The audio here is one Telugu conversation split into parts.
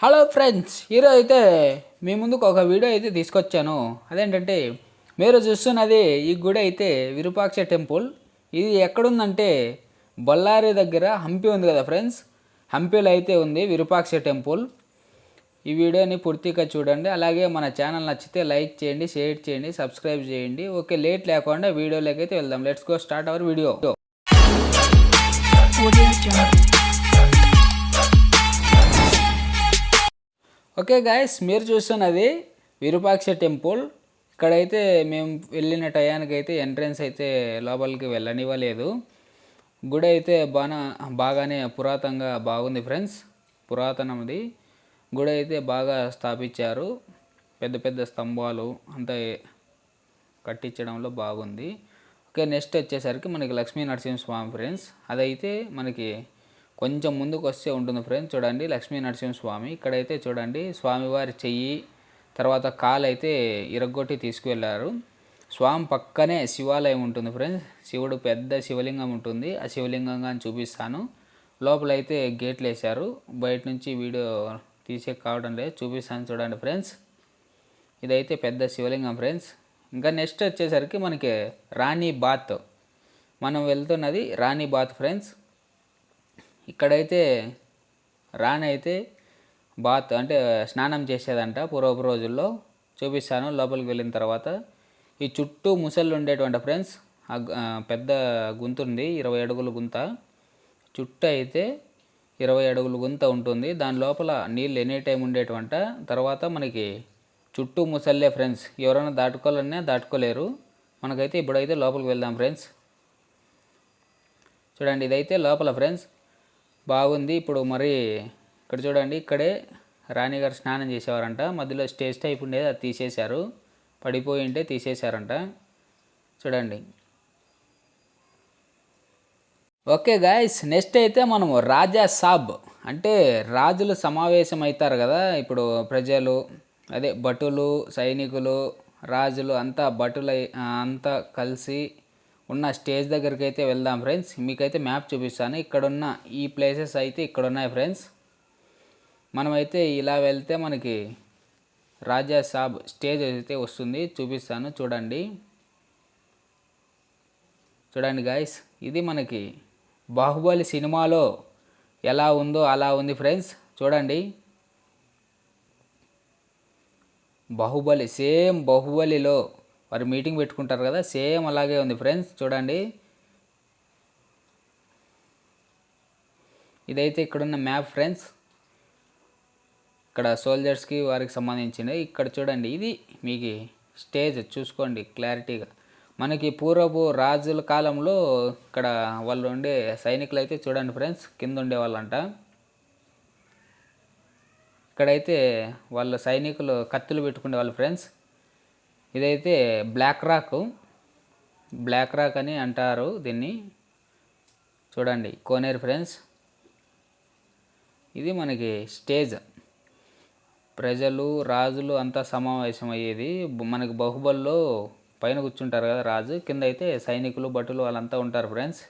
హలో ఫ్రెండ్స్ ఈరోజు అయితే మీ ముందుకు ఒక వీడియో అయితే తీసుకొచ్చాను. అదేంటంటే మీరు చూస్తున్నది ఈ గుడి అయితే విరూపాక్ష టెంపుల్. ఇది ఎక్కడుందంటే బళ్ళారి దగ్గర హంపి ఉంది కదా ఫ్రెండ్స్ హంపిలో అయితే ఉంది విరూపాక్ష టెంపుల్. ఈ వీడియోని పూర్తిగా చూడండి. అలాగే మన ఛానల్ నచ్చితే లైక్ చేయండి షేర్ చేయండి సబ్స్క్రైబ్ చేయండి. ఓకే లేట్ లేకుండా వీడియోలోకి అయితే వెళ్దాం. Let's go start our video okay guys మీరు చూస్తున్నది విరూపాక్ష టెంపుల్. ఇక్కడైతే మేము వెళ్ళిన టయానికి అయితే ఎంట్రన్స్ అయితే లోపలికి వెళ్ళనివ్వలేదు. గుడి అయితే బాగా బాగానే పురాతనంగా బాగుంది ఫ్రెండ్స్ పురాతనది గుడి అయితే బాగా స్థాపించారు. పెద్ద పెద్ద స్తంభాలు అంతా కట్టించడంలో బాగుంది. ఓకే నెక్స్ట్ వచ్చేసరికి మనకి లక్ష్మీ నరసింహస్వామి ఫ్రెండ్స్ అదైతే మనకి కొంచెం ముందుకు వస్తే ఉంటుంది ఫ్రెండ్స్. చూడండి లక్ష్మీ నరసింహస్వామి ఇక్కడైతే చూడండి స్వామివారి చెయ్యి తర్వాత కాలు అయితే ఇరగొట్టి తీసుకువెళ్ళారు. స్వామి పక్కనే శివాలయం ఉంటుంది ఫ్రెండ్స్. శివుడు పెద్ద శివలింగం ఉంటుంది. ఆ శివలింగంగా చూపిస్తాను. లోపలైతే గేట్లు వేశారు బయట నుంచి వీడియో తీసే కావడం లేదు. చూపిస్తాను చూడండి ఫ్రెండ్స్. ఇదైతే పెద్ద శివలింగం ఫ్రెండ్స్. ఇంకా నెక్స్ట్ వచ్చేసరికి మనకి రాణి బాత్. మనం వెళ్తున్నది రాణి బాత్ ఫ్రెండ్స్. ఇక్కడైతే రాణి అయితే బాత్ అంటే స్నానం చేసేదంట పూర్వపు రోజుల్లో. చూపిస్తాను లోపలికి వెళ్ళిన తర్వాత. ఈ చుట్టూ ముసళ్ళు ఉండేటువంటి ఫ్రెండ్స్ ఆ పెద్ద గుంత ఉంది ఇరవై అడుగుల గుంత. చుట్టూ అయితే ఇరవై అడుగుల గుంత ఉంటుంది. దాని లోపల నీళ్ళు ఎనీ టైం ఉండేటువంటి. తర్వాత మనకి చుట్టూ ముసల్లే ఫ్రెండ్స్. ఎవరైనా దాటుకోవాలన్నా దాటుకోలేరు. మనకైతే ఇప్పుడైతే లోపలికి వెళ్దాం ఫ్రెండ్స్. చూడండి ఇదైతే లోపల ఫ్రెండ్స్. బాగుంది. ఇప్పుడు మరి ఇక్కడ చూడండి ఇక్కడే రాణిగారు స్నానం చేసేవారంట. మధ్యలో స్టేజ్ టైప్ ఉండేది అది తీసేశారు. పడిపోయి ఉంటే తీసేశారంట. చూడండి. ఓకే గాయస్ నెక్స్ట్ అయితే మనము రాజా సాబ్. అంటే రాజులు సమావేశం అవుతారు కదా ఇప్పుడు ప్రజలు అదే భటులు సైనికులు రాజులు అంతా భటులై అంతా కలిసి ఉన్న స్టేజ్ దగ్గరికి అయితే వెళ్దాం ఫ్రెండ్స్. మీకైతే మ్యాప్ చూపిస్తాను. ఇక్కడున్న ఈ ప్లేసెస్ అయితే ఇక్కడ ఉన్నాయి ఫ్రెండ్స్. మనమైతే ఇలా వెళ్తే మనకి రాజా సాబ్ స్టేజ్ అయితే వస్తుంది. చూపిస్తాను. చూడండి. చూడండి గాయస్ ఇది మనకి బాహుబలి సినిమాలో ఎలా ఉందో అలా ఉంది ఫ్రెండ్స్. చూడండి. బాహుబలి సేమ్ బాహుబలిలో వారు మీటింగ్ పెట్టుకుంటారు కదా సేమ్ అలాగే ఉంది ఫ్రెండ్స్ చూడండి. ఇదైతే ఇక్కడున్న మ్యాప్ ఫ్రెండ్స్. ఇక్కడ సోల్జర్స్కి వారికి సంబంధించింది. ఇక్కడ చూడండి ఇది మీకు స్టేజ్ చూసుకోండి క్లారిటీగా. మనకి పూర్వపు రాజుల కాలంలో ఇక్కడ వాళ్ళు ఉండే సైనికులు అయితే చూడండి ఫ్రెండ్స్ కింద ఉండే వాళ్ళంట. ఇక్కడైతే వాళ్ళ సైనికులు కత్తులు పెట్టుకునే వాళ్ళు ఫ్రెండ్స్. ఇదైతే బ్లాక్ రాక్. బ్లాక్ రాక్ అని అంటారు దీన్ని. చూడండి కోనేరు ఫ్రెండ్స్. ఇది మనకి స్టేజ్. ప్రజలు రాజులు అంతా సమావేశం అయ్యేది. మనకి బాహుబలిలో పైన కూర్చుంటారు కదా రాజు. కింద అయితే సైనికులు భటులు వాళ్ళంతా ఉంటారు ఫ్రెండ్స్.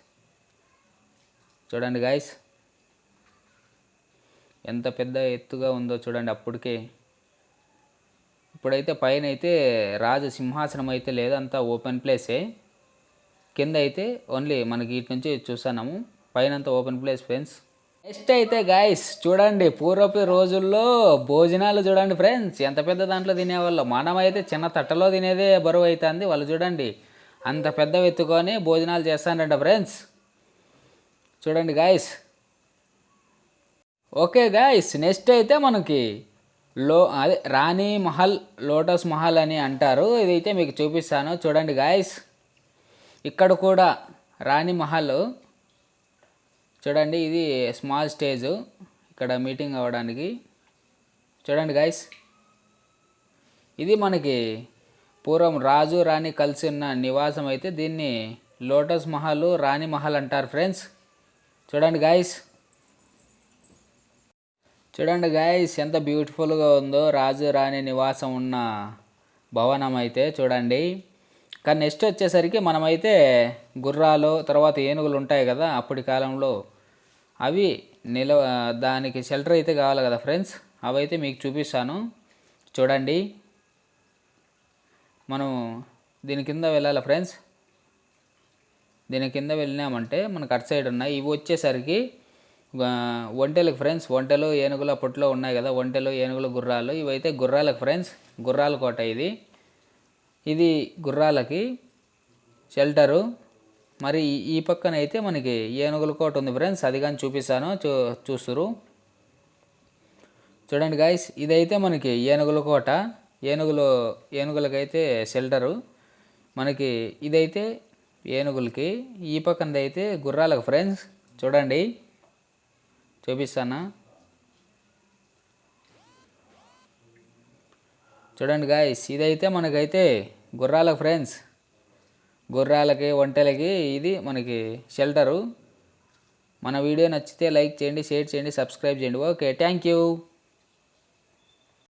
చూడండి గాయస్ ఎంత పెద్ద ఎత్తుగా ఉందో చూడండి అప్పటికే. ఇప్పుడైతే పైన అయితే రాజు సింహాసనం అయితే లేదంతా ఓపెన్ ప్లేసే. కింద అయితే ఓన్లీ మనకి ఇటు నుంచి చూస్తున్నాము. పైన ఓపెన్ ప్లేస్ ఫ్రెండ్స్. నెక్స్ట్ అయితే గాయస్ చూడండి పూర్వపు రోజుల్లో భోజనాలు చూడండి ఫ్రెండ్స్. ఎంత పెద్ద దాంట్లో తినేవాళ్ళు. మనం అయితే చిన్న తట్టలో తినేదే బరువు అవుతుంది వాళ్ళు చూడండి అంత పెద్ద ఎత్తుకొని భోజనాలు చేస్తానంట ఫ్రెండ్స్. చూడండి గాయస్ ఓకే గాయస్ నెక్స్ట్ అయితే మనకి లో అదే రాణి మహల్ లోటస్ మహల్ అని అంటారు. ఇదైతే మీకు చూపిస్తాను. చూడండి గాయస్ ఇక్కడ కూడా రాణి మహల్. చూడండి ఇది స్మాల్ స్టేజ్ ఇక్కడ మీటింగ్ అవ్వడానికి. చూడండి గాయస్ ఇది మనకి పూర్వం రాజు రాణి కలిసి ఉన్న నివాసం అయితే దీన్ని లోటస్ మహల్ రాణి మహల్ అంటారు ఫ్రెండ్స్ చూడండి గాయస్ చూడండి గాయస్ ఎంత బ్యూటిఫుల్గా ఉందో రాజు రాణి నివాసం ఉన్న భవనం అయితే చూడండి. కానీ నెక్స్ట్ వచ్చేసరికి మనమైతే గుర్రాలు తర్వాత ఏనుగులు ఉంటాయి కదా అప్పటి కాలంలో అవి నిలవ దానికి షెల్టర్ అయితే కావాలి కదా ఫ్రెండ్స్ అవైతే మీకు చూపిస్తాను. చూడండి. మనం దీని కింద వెళ్ళాలి ఫ్రెండ్స్ దీని కింద వెళ్ళినామంటే మనకు అటు సైడ్ ఉన్నాయి. ఇవి వచ్చేసరికి ఒంటెలకు ఫ్రెండ్స్ ఒంటెలు ఏనుగులు అప్పట్లో ఉన్నాయి కదా ఒంటెలు ఏనుగులు గుర్రాలు ఇవైతే గుర్రాలకు ఫ్రెండ్స్ గుర్రాల కోట ఇది. ఇది గుర్రాలకి షెల్టరు మరి ఈ- పక్కన అయితే మనకి ఏనుగుల కోట ఉంది ఫ్రెండ్స్ అది కానీ చూపిస్తాను చూ చూస్తురు. చూడండి గాయస్ ఇదైతే మనకి ఏనుగుల కోట ఏనుగులు ఏనుగులకైతే షెల్టరు మనకి ఇదైతే ఏనుగులకి ఈ పక్కనది అయితే గుర్రాలకు ఫ్రెండ్స్ చూడండి. చూపిస్తానా? చూడండి గాయస్ ఇదైతే మనకైతే గుర్రాలకు ఫ్రెండ్స్ గుర్రాలకి ఒంటెలకి ఇది మనకి షెల్టరు మన వీడియో నచ్చితే లైక్ చేయండి షేర్ చేయండి సబ్స్క్రైబ్ చేయండి. Okay thank you